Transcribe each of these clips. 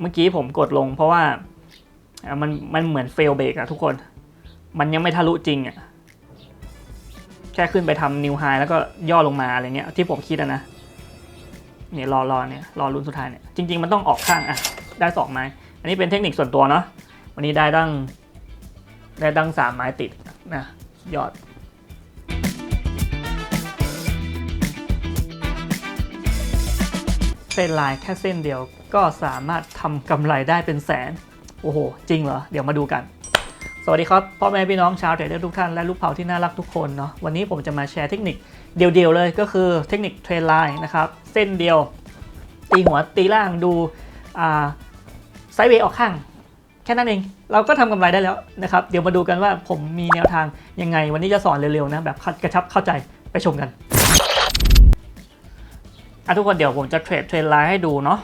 เมื่อกี้ผมกดลงเพราะว่ามันมันเหมือนเฟลเบรกอะทุกคน มันยังไม่ทะลุจริงอะแค่ขึ้นไปทำนิวไฮแล้วก็ย่อลงมาอะไรเงี้ยที่ผมคิดอะนะเนี่ยรอรอเนี่ยรอรุ่นสุดท้ายเนี่ยจริง ๆ มันต้องออกข้างอะได้สองไม้ อันนี้เป็นเทคนิคส่วนตัวเนาะวันนี้ได้ดั้งได้ดั้งสามไม้ติดนะยอด ส้นลายแค่เส้นเดียวก็สามารถทำกำไรได้เป็นแสน โอ้โห จริงเหรอ เดี๋ยวมาดูกัน สวัสดีครับ พ่อแม่พี่น้องชาวเทรดเดอร์ทุกท่านและลูกเผาที่น่ารักทุกคนเนาะวันนี้ผมจะมาแชร์เทคนิคเดียวๆเลยก็คือเทคนิคเทรนไลน์นะครับ เส้นเดียว ตีหัวตีล่างดูไซด์เวย์ออกข้าง แค่นั้นเอง เราก็ทำกำไรได้แล้วนะครับ เดี๋ยวมาดูกันว่าผมมีแนวทางยังไง วันนี้จะสอนเร็วๆนะแบบกระชับเข้าใจไปชมกัน อะทุกคนเดี๋ยวผมจะเทรดเทรนไลน์ให้ดูเนาะ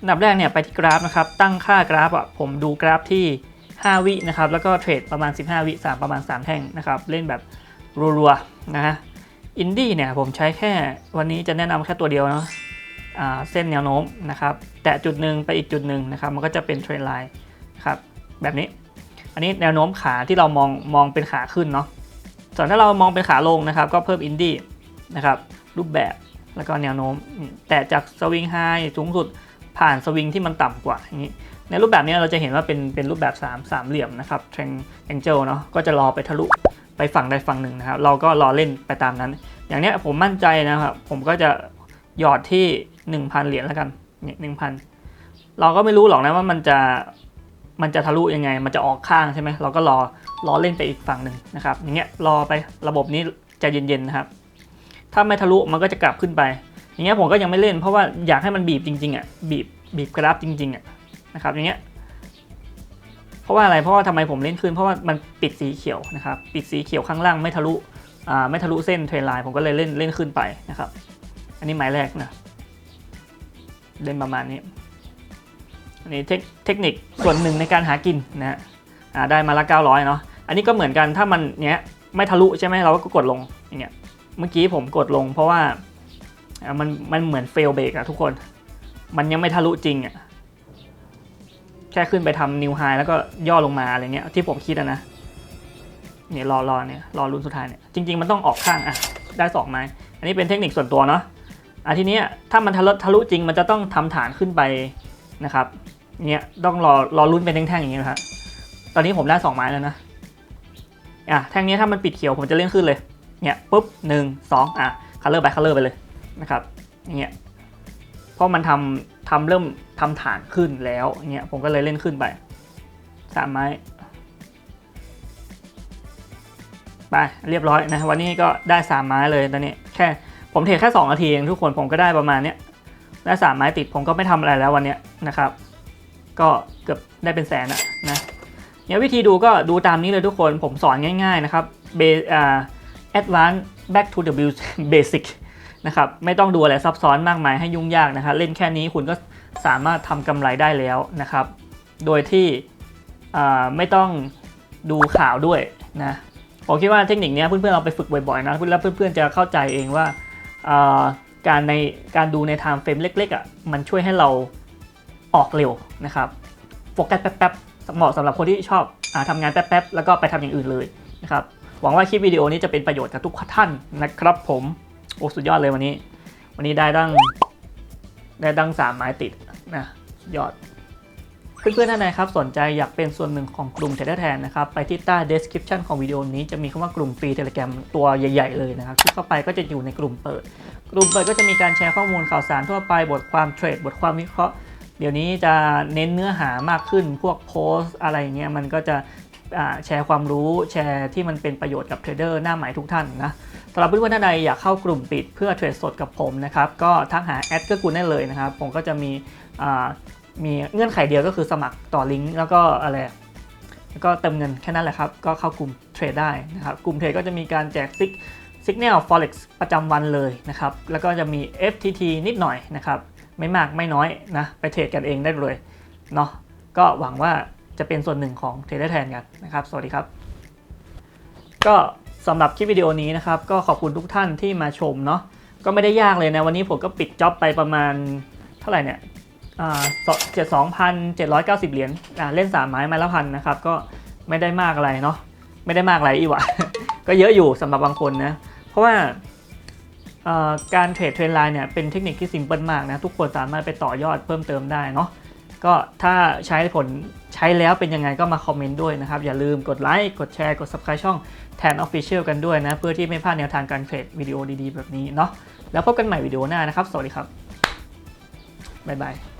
อันดับแรกเนี่ยไปที่กราฟนะครับ ตั้งค่ากราฟอะผมดูกราฟที่ 5 วินะครับ แล้วก็เทรดประมาณ 15 วิ3ประมาณ 3 แท่งนะครับ เล่นแบบรัวๆนะฮะ อินดี้เนี่ยผมใช้แค่วันนี้จะแนะนำแค่ตัวเดียวเนาะอ่าเส้นแนวโน้มนะครับ แตะจุดหนึ่งไปอีกจุดหนึ่งนะครับ มันก็จะเป็นเทรนไลน์ครับแบบนี้ อันนี้แนวโน้มขาที่เรามองมองเป็นขาขึ้นเนาะส่วนถ้าเรามองเป็นขาลงนะครับ ก็เพิ่มอินดี้นะครับรูปแบบ แล้วก็แนวโน้ม แต่จากสวิงไฮสูงสุดผ่านสวิงที่มันต่ำกว่าอย่างนี้ ในรูปแบบนี้เราจะเห็นว่าเป็นเป็นรูปแบบ3ามสามเหลี่ยมนะครับเทรนแองเจิลเนาะก็จะรอไปทะลุไปฝั่งใดฝั่งหนึ่งนะครับ เราก็รอเล่นไปตามนั้น อย่างเนี้ยผมมั่นใจนะครับ ผมก็จะหยอดที่ 1,000 เหรียญแล้วกันเนี่ยหนึ่งพันเราก็ไม่รู้หรอกนะว่ามันจะมันจะทะลุยังไง มันจะออกข้างใช่ไหมเราก็รอรอเล่นไปอีกฝั่งหนึ่งนะครับอย่างเงี้ยรอไประบบนี้ใจเย็นๆนะครับ ถ้าไม่ทะลุมันก็จะกลับขึ้นไป อย่างเงี้ยผมก็ยังไม่เล่นเพราะว่าอยากให้มันบีบจริงๆอะบีบบีบกราฟจริงๆอะนะครับอย่างเงี้ยเพราะว่าอะไรเพราะว่าทำไมผมเล่นขึ้น เพราะว่ามันปิดสีเขียวนะครับปิดสีเขียวข้างล่างไม่ทะลุอ่าไม่ทะลุเส้นเทรนไลน์ผมก็เลยเล่นเล่นขึ้นไปนะครับ อันนี้หมายแรกนะเล่นประมาณนี้อันนี้เทคเทคนิคส่วนหนึ่งในการหากินนะฮะได้มาละ900เนาะอันนี้ก็เหมือนกันถ้ามันเนี้ยไม่ทะลุใช่ไหมเราก็กดลงอย่างเงี้ย เมื่อกี้ผมกดลงเพราะว่ามันมันเหมือนเฟลเบรกอะทุกคน มันยังไม่ทะลุจริงอะแค่ขึ้นไปทำนิวไฮแล้วก็ย่อลงมาอะไรเงี้ยที่ผมคิดอะนะเนี่ยรอรอเนี่ยรอรุ่นสุดท้ายเนี่ยจริง ๆ มันต้องออกข้างอะได้สองไม้อันนี้เป็นเทคนิคส่วนตัวเนาะอะทีเนี้ยถ้ามันทะลุทะลุจริงมันจะต้องทำฐานขึ้นไปนะครับเนี่ยต้องรอรอรุ่นเป็นแท่งๆอย่างเงี้ยนะฮะตอนนี้ผมได้สองไม้แล้วนะอะแท่งนี้ถ้ามันปิดเขียวผมจะเล่นขึ้นเลย เนี่ยปุ๊บหนึ่งสองอะคัลเลอร์ไปคัลเลอร์ไปเลยนะครับเงี้ยเพราะมันทำทำเริ่มทำฐานขึ้นแล้วเงี้ยผมก็เลยเล่นขึ้นไปสามไม้ไปเรียบร้อยนะวันนี้ก็ได้สามไม้เลยตอนนี้แค่ผมเทรดแค่สองนาทีเองทุกคนผมก็ได้ประมาณเนี้ยได้สามไม้ติดผมก็ไม่ทำอะไรแล้ววันเนี้ยนะครับ ก็เกือบได้เป็นแสนอะนะเนี่ยวิธีดูก็ดูตามนี้เลยทุกคนผมสอนง่าย ๆ นะครับเบอ่า Advanced Back to the Basic นะครับไม่ต้องดูอะไรซับซ้อนมากมายให้ยุ่งยากนะครับเล่นแค่นี้คุณก็สามารถทำกำไรได้แล้วนะครับ โดยที่ไม่ต้องดูข่าวด้วยนะผมคิดว่าเทคนิคนี้เพื่อนๆเราไปฝึกบ่อยๆนะแล้วเพื่อนๆจะเข้าใจเองว่าการในการดูใน time frame เล็กๆอะมันช่วยให้เราออกเร็วนะครับโฟกัสแป๊บๆเหมาะสำหรับคนที่ชอบอทำงานแป๊บๆแล้วก็ไปทำอย่างอื่นเลยนะครับ หวังว่าคลิปวิดีโอนี้จะเป็นประโยชน์กับทุกท่านนะครับผมโอ้สุดยอดเลยวันนี้ วันนี้ได้ดั้งได้ดั้งสามไม้ติดนะสุดยอด เพื่อนๆท่านใดครับสนใจอยากเป็นส่วนหนึ่งของกลุ่มเทรดแทนนะครับไปที่ใต้ description ของวิดีโอนี้จะมีคำว่ากลุ่มฟรีเทเล gram ตัวใหญ่ ๆ เลยนะครับที่เข้าไปก็จะอยู่ในกลุ่มเปิด กลุ่มเปิดก็จะมีการแชร์ข้อมูลข่าวสารทั่วไปบทความเทรดบทความวิเคราะห์เดี๋ยวนี้จะเน้นเนื้อหามากขึ้นพวกโพสอะไรเงี้ยมันก็จะ แชร์ความรู้แชร์ที่มันเป็นประโยชน์กับเทรดเดอร์หน้าใหม่ทุกท่านนะสำหรับเพื่อนๆท่านใดอยากเข้ากลุ่มปิดเพื่อเทรดสดกับผมนะครับก็ทักหาแอดเกื้อกูได้เลยนะครับผมก็จะมีมีเงื่อนไขเดียวก็คือสมัครต่อลิงก์แล้วก็อะไรแล้วก็เติมเงินแค่นั้นแหละครับก็เข้ากลุ่มเทรดได้นะครับกลุ่มเทรดก็จะมีการแจกซิกซิกแนล forex ประจำวันเลยนะครับแล้วก็จะมี FTT นิดหน่อยนะครับไม่มากไม่น้อยนะไปเทรดกันเองได้เลยเนาะก็หวังว่า จะเป็นส่วนหนึ่งของเทรดแทนกันนะครับ สวัสดีครับ ก็สำหรับคลิปวิดีโอนี้นะครับ ก็ขอบคุณทุกท่านที่มาชมเนาะก็ไม่ได้ยากเลยนะ วันนี้ผมก็ปิดจ็อบไปประมาณเท่าไหร่เนี่ยเจ็ดสองพันเจ็ดร้อยเก้าสิบเหรียญเล่นสามไม้ไม้ละพันนะครับ ก็ไม่ได้มากอะไรเนาะไม่ได้มากอะไรอีกว่ะก็เยอะอยู่สำหรับบางคนนะ เพราะว่าการเทรดเทรนไลน์เนี่ยเป็นเทคนิคที่ซิมเพิลมากนะ ทุกคนสามารถไปต่อยอดเพิ่มเติมได้เนาะก็ถ้าใช้ผล ใช้แล้วเป็นยังไงก็มาคอมเมนต์ด้วยนะครับ อย่าลืมกดไลค์กดแชร์กด subscribe ช่องแทน Official กันด้วยนะ เพื่อที่ไม่พลาดแนวทางการเทรดวิดีโอดีๆ แบบนี้เนาะแล้วพบกันใหม่วิดีโอหน้านะครับ สวัสดีครับบ๊ายบาย